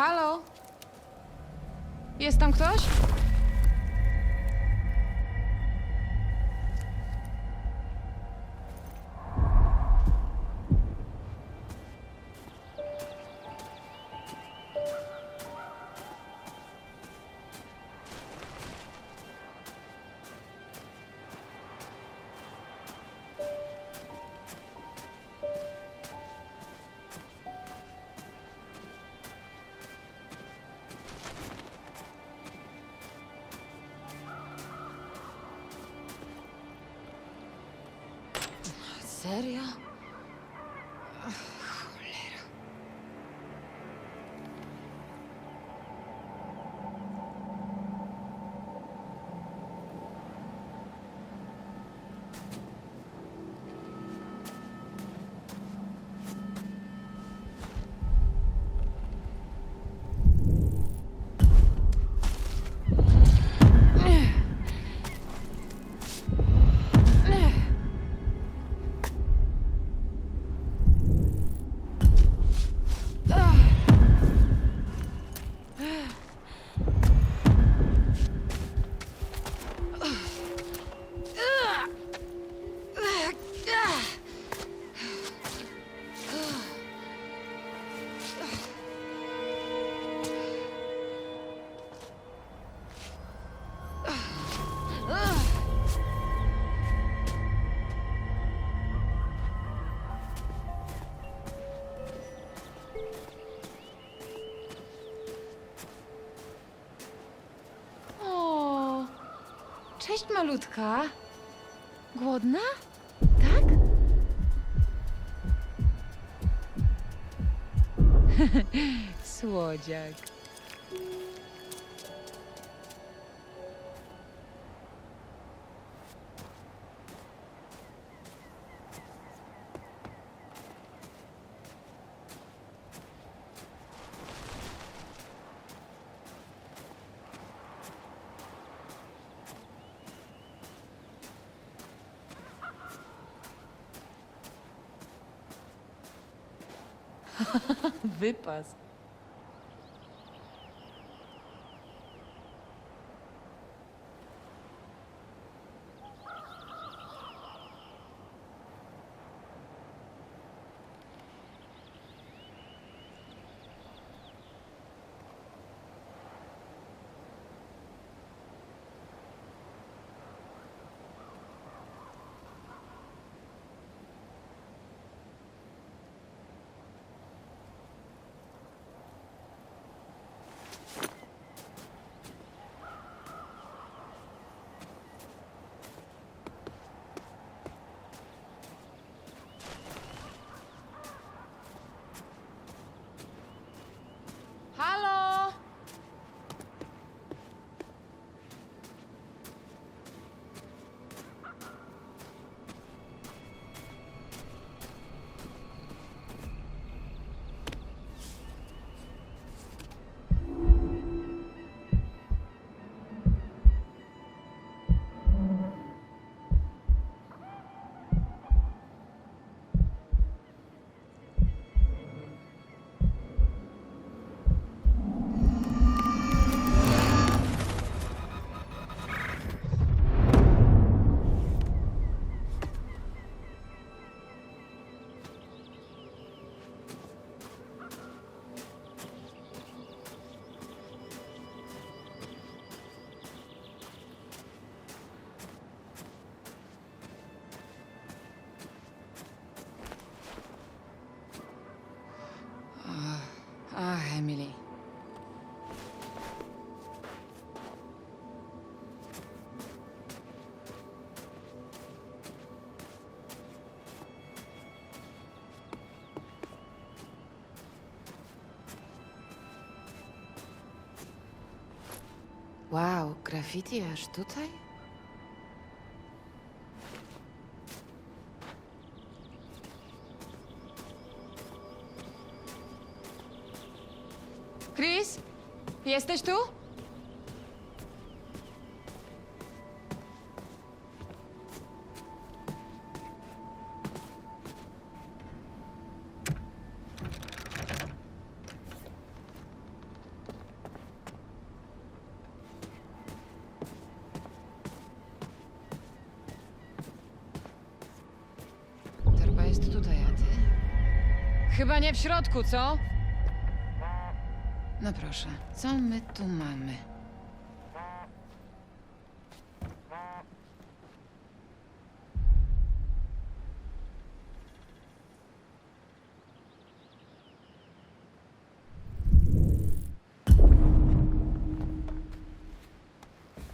Halo? Jest tam ktoś? Serio? Cześć malutka. Głodna? Tak? Słodziak. Wypas. Halo? Wow, graffiti aż tutaj? Chris? Jesteś tu? Chyba nie w środku, co? No proszę, co my tu mamy?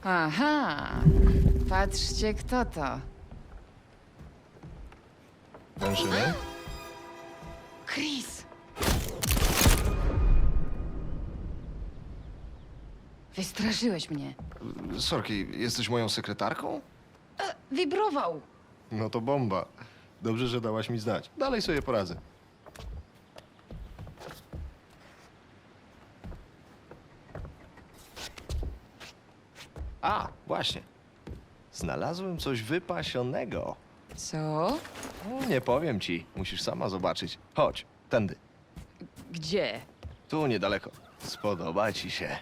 Aha, patrzcie kto to. Wężyny? Chris! Wystraszyłeś mnie. Sorki, jesteś moją sekretarką? Wibrował! No to bomba. Dobrze, że dałaś mi znać. Dalej sobie poradzę. A, właśnie. Znalazłem coś wypasionego. Co? Nie powiem ci, musisz sama zobaczyć. Chodź, tędy. Gdzie? Tu niedaleko. Spodoba ci się.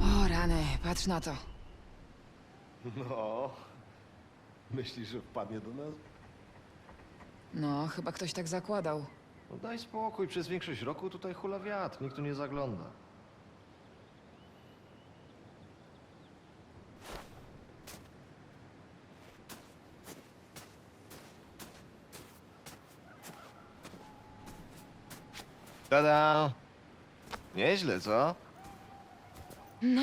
O rany, patrz na to. No. Myślisz, że wpadnie do nas? No, chyba ktoś tak zakładał. No daj spokój, przez większość roku tutaj hula wiatr, nikt tu nie zagląda. Tada! Nieźle, co? No.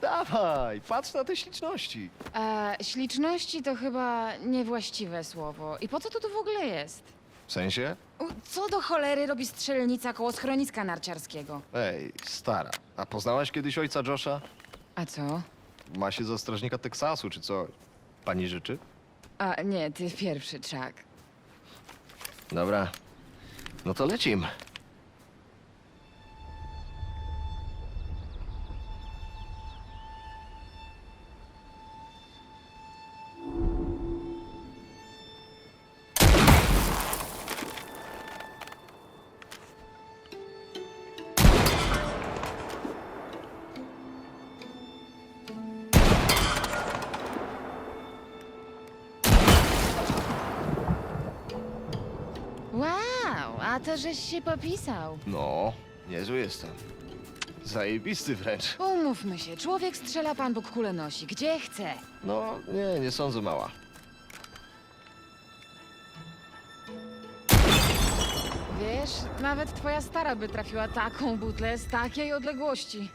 Dawaj, patrz na te śliczności. E, śliczności to chyba niewłaściwe słowo. I po co to tu w ogóle jest? W sensie? U, Co do cholery robi strzelnica koło schroniska narciarskiego? Ej, stara, a poznałaś kiedyś ojca Josha? A co? Ma się za strażnika Teksasu, czy co? Pani życzy? A nie, ty pierwszy, Chuck. Dobra. No to lecim. Żeś się popisał. No, niezły jestem. Zajebisty wręcz. Umówmy się, człowiek strzela, Pan Bóg kule nosi, gdzie chce. No, nie, nie sądzę mała. Wiesz, nawet twoja stara by trafiła taką butlę z takiej odległości.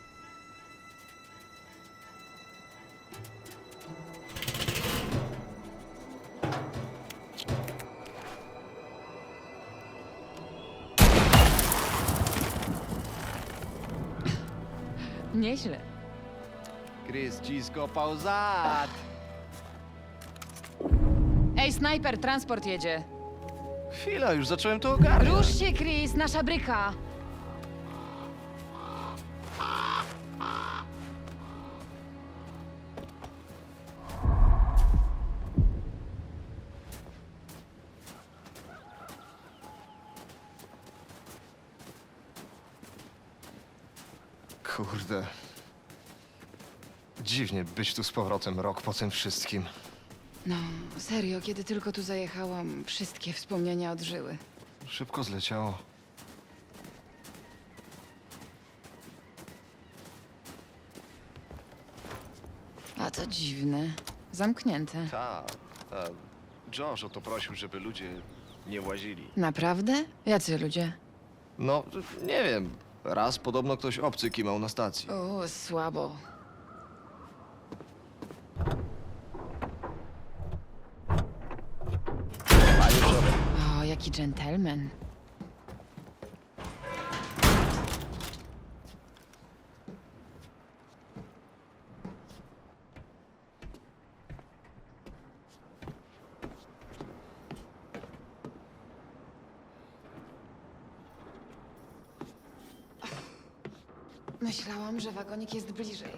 Nieźle. Chris ci skopał zad. Ej, snajper, transport jedzie. Chwila, już zacząłem to ogarniać. Rusz się, Chris, nasza bryka. Kurde. Dziwnie być tu z powrotem rok po tym wszystkim. No, serio, kiedy tylko tu zajechałam, wszystkie wspomnienia odżyły. Szybko zleciało. A to dziwne. Zamknięte. Tak. a Josh o to prosił, żeby ludzie nie łazili. Naprawdę? Jacy ludzie? No, nie wiem. Raz podobno ktoś obcy kimał na stacji. O, słabo. Panie. O, jaki dżentelmen. Myślałam, że wagonik jest bliżej.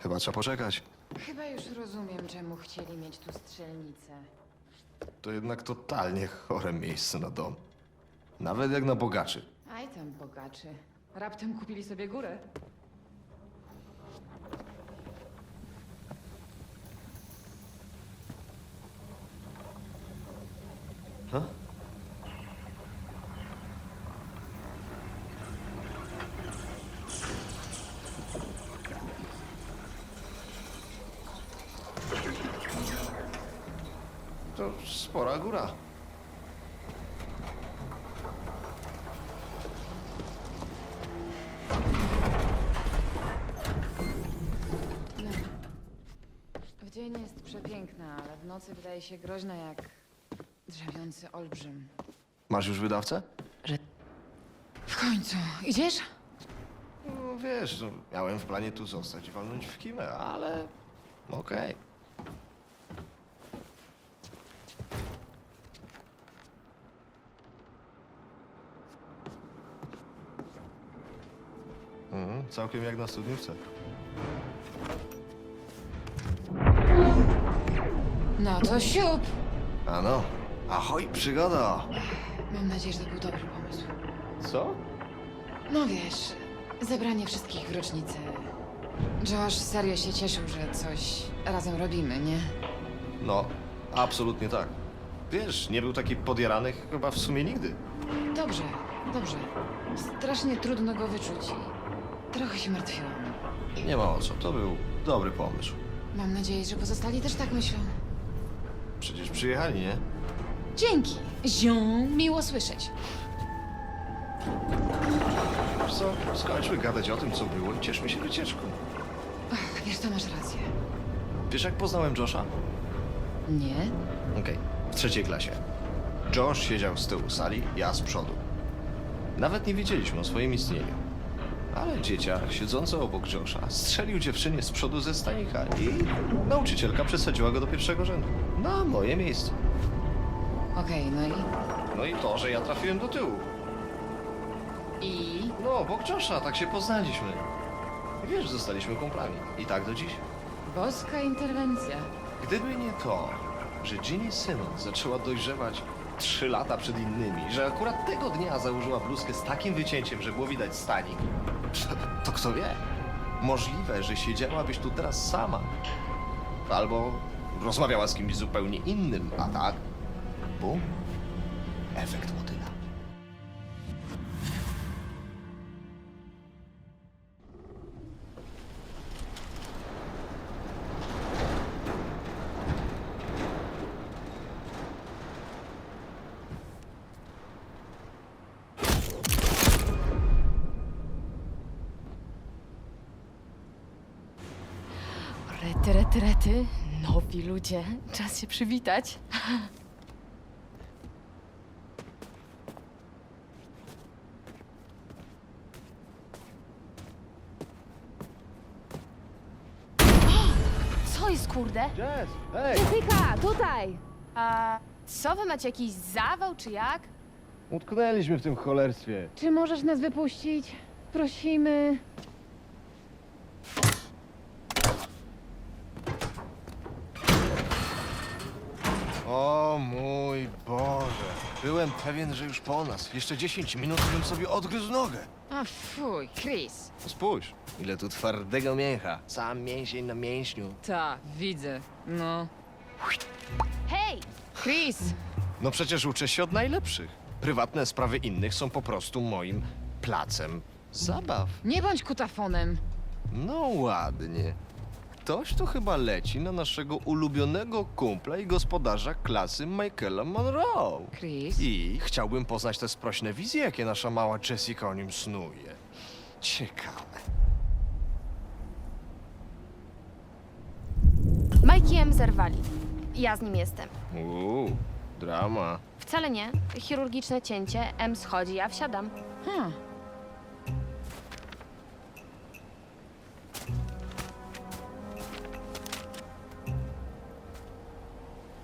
Chyba trzeba poczekać. Chyba już rozumiem, czemu chcieli mieć tu strzelnicę. To jednak totalnie chore miejsce na dom. Nawet jak na bogaczy. Aj tam bogaczy. Raptem kupili sobie górę. To spora góra. W dzień jest przepiękna, ale w nocy wydaje się groźna jak drzemiący olbrzym. Masz już wydawcę? W końcu. Idziesz? No wiesz, no, miałem w planie tu zostać i walnąć w kimę, ale okej. Całkiem jak na studniówce. No to siup! Ano, ahoj, przygoda! Mam nadzieję, że to był dobry pomysł. Co? No wiesz, zebranie wszystkich w rocznicę. Josh serio się cieszył, że coś razem robimy, nie? No, absolutnie tak. Wiesz, nie był taki podjarany chyba w sumie nigdy. Dobrze, dobrze. Strasznie trudno go wyczuć trochę się martwiłam. Nie ma o co, to był dobry pomysł. Mam nadzieję, że pozostali też tak myślą. Przecież przyjechali, nie? Dzięki, ziom, miło słyszeć. Wiesz co, skończmy gadać o tym, co było i cieszmy się wycieczką. Ach, wiesz, to masz rację. Wiesz, jak poznałem Josha? Nie? Okej, w trzeciej klasie. Josh siedział z tyłu sali, ja z przodu. Nawet nie wiedzieliśmy o swoim istnieniu. Ale dzieciak, siedzący obok Josha, strzelił dziewczynie z przodu ze stanika i nauczycielka przesadziła go do pierwszego rzędu. Na moje miejsce. Okej, no i... No i to, że ja trafiłem do tyłu. I... No, obok Josha, tak się poznaliśmy. Wiesz, zostaliśmy kumplami. I tak do dziś. Boska interwencja. Gdyby nie to, że Ginny Simmons zaczęła dojrzewać trzy lata przed innymi, że akurat tego dnia założyła bluzkę z takim wycięciem, że było widać stanik, to kto wie? Możliwe, że siedziałabyś tu teraz sama. Albo rozmawiała z kimś zupełnie innym, a tak? Bum. Efekt motyla. Rety, rety, rety. Nowi ludzie. Czas się przywitać. Co jest, kurde? Jazz, hej! Jessica, tutaj! A co, wy macie jakiś zawał, czy jak? Utknęliśmy w tym cholerstwie. Czy możesz nas wypuścić? Prosimy. O mój Boże. Byłem pewien, że już po nas. Jeszcze 10 minut bym sobie odgryzł nogę. A fuj, Chris. Spójrz, ile tu twardego mięcha. Sam mięsień na mięśniu. Ta, widzę. No. Hej! Chris! No przecież uczę się od najlepszych. Prywatne sprawy innych są po prostu moim placem zabaw. Nie bądź kutafonem. No ładnie. Ktoś tu chyba leci na naszego ulubionego kumpla i gospodarza klasy Michaela Monroe. Chris? I chciałbym poznać te sprośne wizje, jakie nasza mała Jessica o nim snuje. Ciekawe. Mike i M zerwali. Ja z nim jestem. Uuu, drama. Wcale nie. Chirurgiczne cięcie, M schodzi, ja wsiadam. Hmm.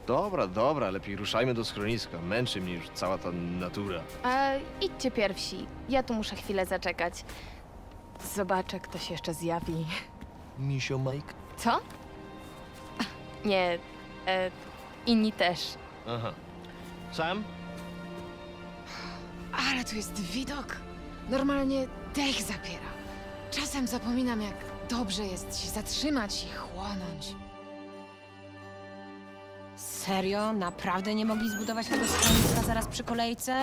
Dobra, dobra, lepiej ruszajmy do schroniska. Męczy mnie już cała ta natura. E, idźcie pierwsi. Ja tu muszę chwilę zaczekać. Zobaczę, kto się jeszcze zjawi. Misio Mike? Co? Nie, e, inni też. Aha. Sam? Ale tu jest widok. Normalnie dech zapiera. Czasem zapominam, jak dobrze jest się zatrzymać i chłonąć. Serio? Naprawdę nie mogli zbudować tego schroniska zaraz przy kolejce?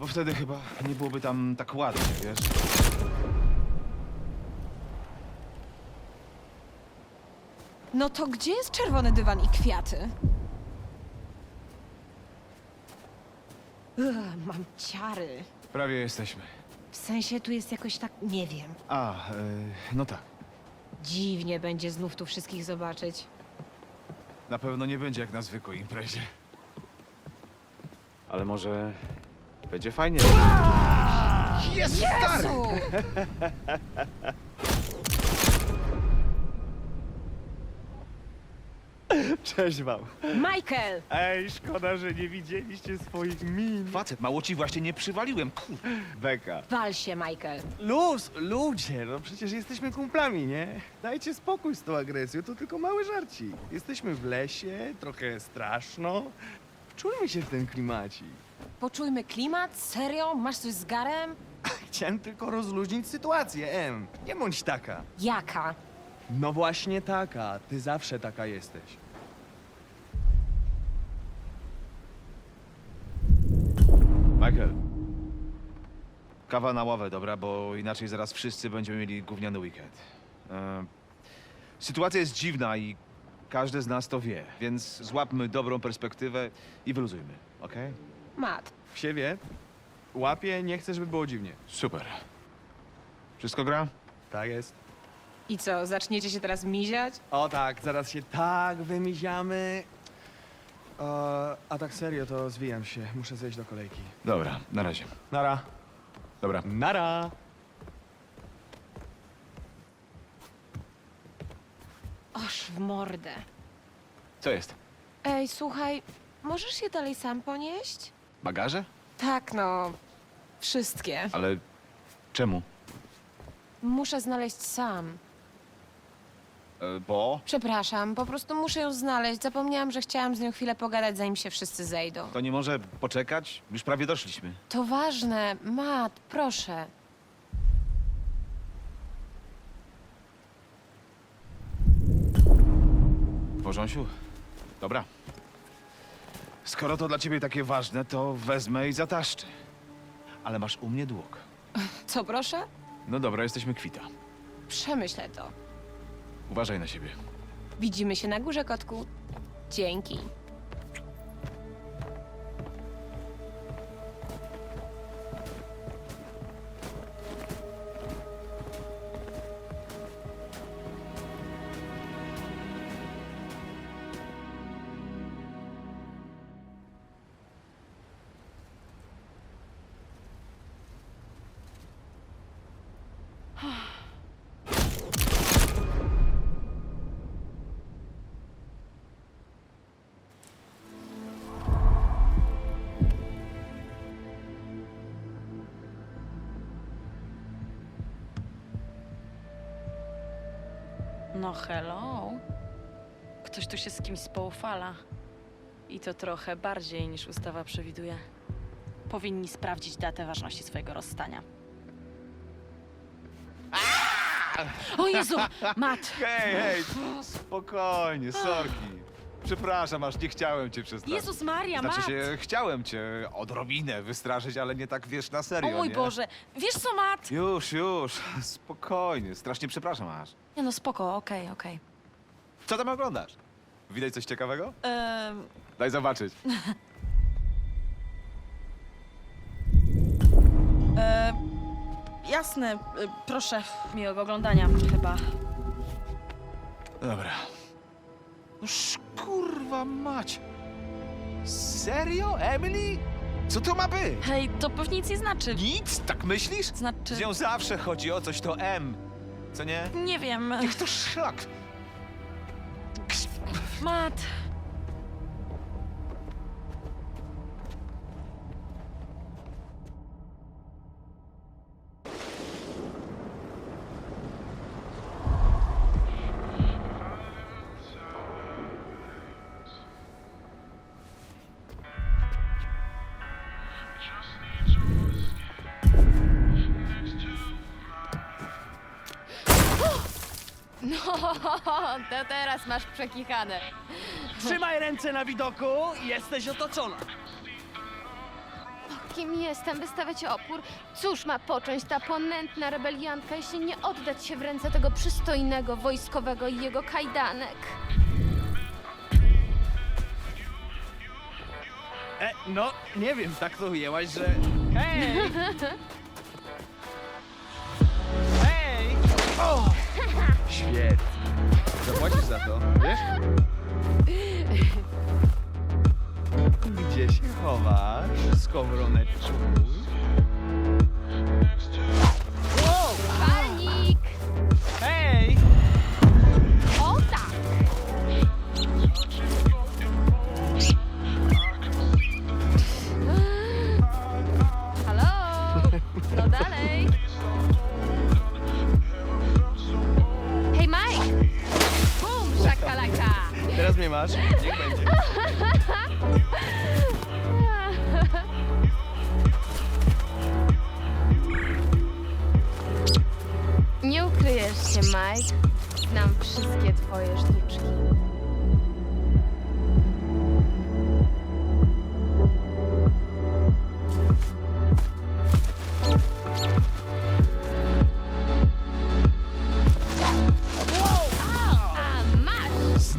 Bo wtedy chyba nie byłoby tam tak ładnie, wiesz? No to gdzie jest czerwony dywan i kwiaty? Ugh, mam ciary. Prawie jesteśmy. W sensie tu jest jakoś tak, nie wiem. A, e, no tak. Dziwnie będzie znów tu wszystkich zobaczyć. Na pewno nie będzie jak na zwykłej imprezie. Ale może będzie fajnie. Jest stary! Cześć wam. Michael! Ej, szkoda, że nie widzieliście swoich min. Facet, mało ci właśnie nie przywaliłem, kur... Beka. Wal się, Michael. Luz, ludzie, no przecież jesteśmy kumplami, nie? Dajcie spokój z tą agresją, to tylko mały żarci. Jesteśmy w lesie, trochę straszno. Wczulmy się w ten klimacik. Poczujmy klimat? Serio? Masz coś z garem? Chciałem tylko rozluźnić sytuację, Em. Nie bądź taka. Jaka? No właśnie taka, ty zawsze taka jesteś. Michael. Kawa na ławę, dobra, bo inaczej zaraz wszyscy będziemy mieli gówniany weekend. E, sytuacja jest dziwna i każdy z nas to wie, więc złapmy dobrą perspektywę i wyluzujmy, okej? Mat. Wsie wie, łapie, nie chcę, żeby było dziwnie. Super. Wszystko gra? Tak jest. I co, zaczniecie się teraz miziać? O tak, zaraz się tak wymiziamy. E, a tak serio, to zwijam się. Muszę zejść do kolejki. Dobra, na razie. Nara. Dobra. Nara. Oż w mordę. Co jest? Ej, słuchaj, możesz je dalej sam ponieść? Bagaże? Tak, no. Wszystkie. Ale czemu? Muszę znaleźć sam. E, bo? Przepraszam, po prostu muszę ją znaleźć. Zapomniałam, że chciałam z nią chwilę pogadać, zanim się wszyscy zejdą. To nie może poczekać? Już prawie doszliśmy. To ważne. Mat, proszę. W porządku? Dobra. Skoro to dla ciebie takie ważne, to wezmę i zataszczę. Ale masz u mnie dług. Co, proszę? No dobra, jesteśmy kwita. Przemyślę to. Uważaj na siebie. Widzimy się na górze, kotku. Dzięki. No hello. Ktoś tu się z kimś spoufala. I to trochę bardziej niż ustawa przewiduje. Powinni sprawdzić datę ważności swojego rozstania. O Jezu! Mat! Hej, hej, spokojnie, sorki. Przepraszam, aż nie chciałem cię przestraszyć. Jezus Maria, Znaczy Mat! się, chciałem cię odrobinę wystraszyć, ale nie tak wiesz na O serio, mój nie? Boże! Wiesz co, Mat? Już, już, spokojnie, strasznie przepraszam aż. Nie no, spoko, okej, okej. Co tam oglądasz? Widać coś ciekawego? Em, Daj zobaczyć. e, jasne, e, proszę. Miłego oglądania, chyba. Dobra. Noż kurwa mać. Serio, Emily? Co to ma być? Hej, to pewnie nic nie znaczy. Nic? Tak myślisz? Znaczy, Z nią zawsze chodzi o coś, to M. Co nie? nie wiem. Niech to szlak. Mat! to teraz masz przekichane. Trzymaj ręce na widoku jesteś otoczona. Kim jestem, by stawiać opór? Cóż ma począć ta ponętna rebeliantka, jeśli nie oddać się w ręce tego przystojnego wojskowego i jego kajdanek? E, no, nie wiem, tak to ujęłaś, że... Hej! Świetnie. Zapłacisz za to, wiesz? Gdzie się chowasz, skowroneczku?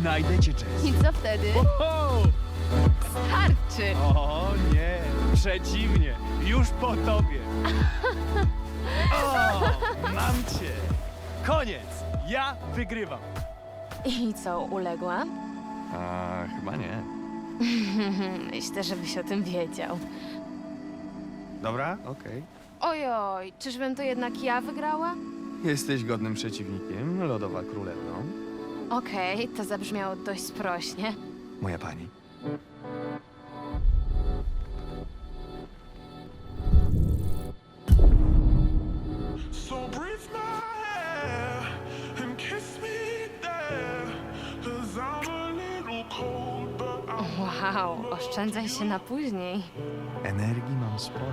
Znajdę cię, Jess. I co wtedy? Ho! Starczy! O nie, przeciwnie, już po tobie. O, mam cię. Koniec, ja wygrywam. I co, uległa? A, chyba nie. Myślę, żebyś o tym wiedział. Dobra, okej. Ojoj, czyżbym to jednak ja wygrała? Jesteś godnym przeciwnikiem, lodowa królewną. Okej, to zabrzmiało dość sprośnie. Moja pani. So breathe my hair and kiss me there. Cause I'm a little cold, but I'm Wow, oszczędzaj się na później. Energii mam sporo.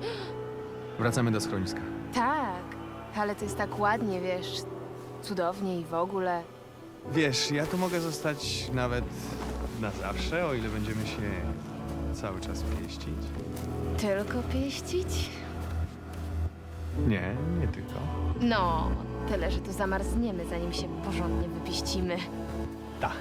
Wracamy do schroniska. Tak, ale to jest tak ładnie, wiesz, cudownie i w ogóle. Wiesz, ja tu mogę zostać nawet na zawsze, o ile będziemy się cały czas pieścić. Tylko pieścić? Nie, nie tylko. No, tyle, że tu zamarzniemy, zanim się porządnie wypieścimy. Tak.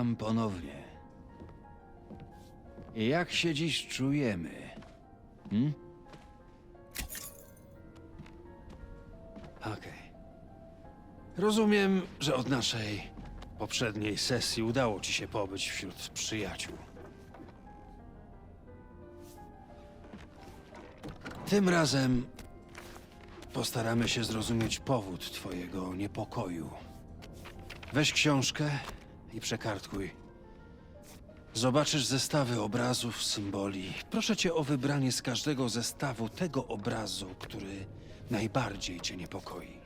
Witam ponownie. Jak się dziś czujemy? Hmm? Okej. Rozumiem, że od naszej poprzedniej sesji udało ci się pobyć wśród przyjaciół. Tym razem postaramy się zrozumieć powód twojego niepokoju. Weź książkę i przekartkuj. Zobaczysz zestawy obrazów, symboli. Proszę cię o wybranie z każdego zestawu tego obrazu, który najbardziej cię niepokoi.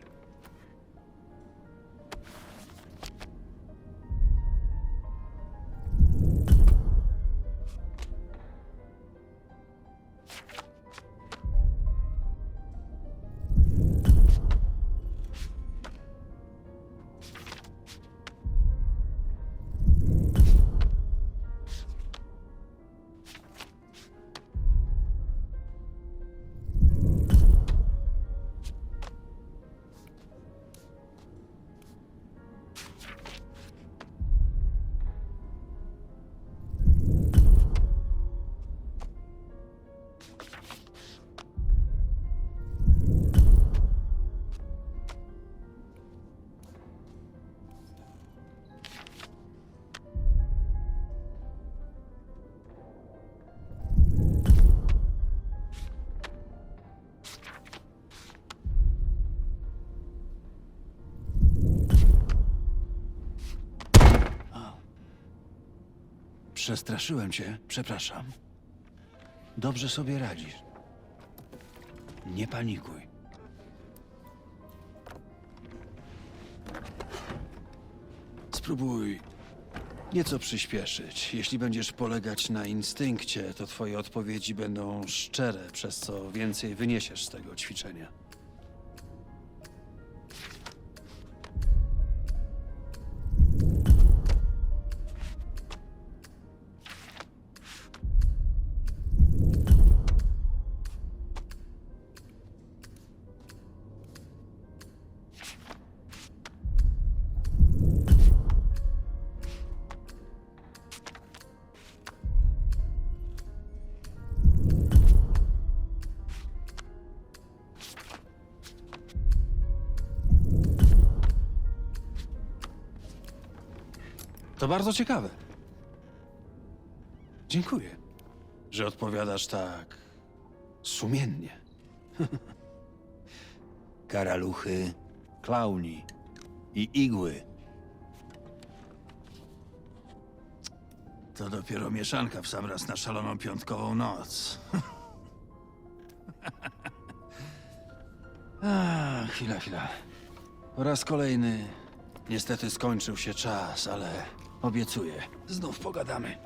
Przestraszyłem cię, przepraszam. Dobrze sobie radzisz. Nie panikuj. Spróbuj nieco przyspieszyć. Jeśli będziesz polegać na instynkcie, to twoje odpowiedzi będą szczere, przez co więcej wyniesiesz z tego ćwiczenia. To bardzo ciekawe. Dziękuję, że odpowiadasz tak sumiennie. Karaluchy, klauni i igły. To dopiero mieszanka w sam raz na szaloną piątkową noc. Chwila, chwila. Po raz kolejny niestety skończył się czas, ale obiecuję, znów pogadamy.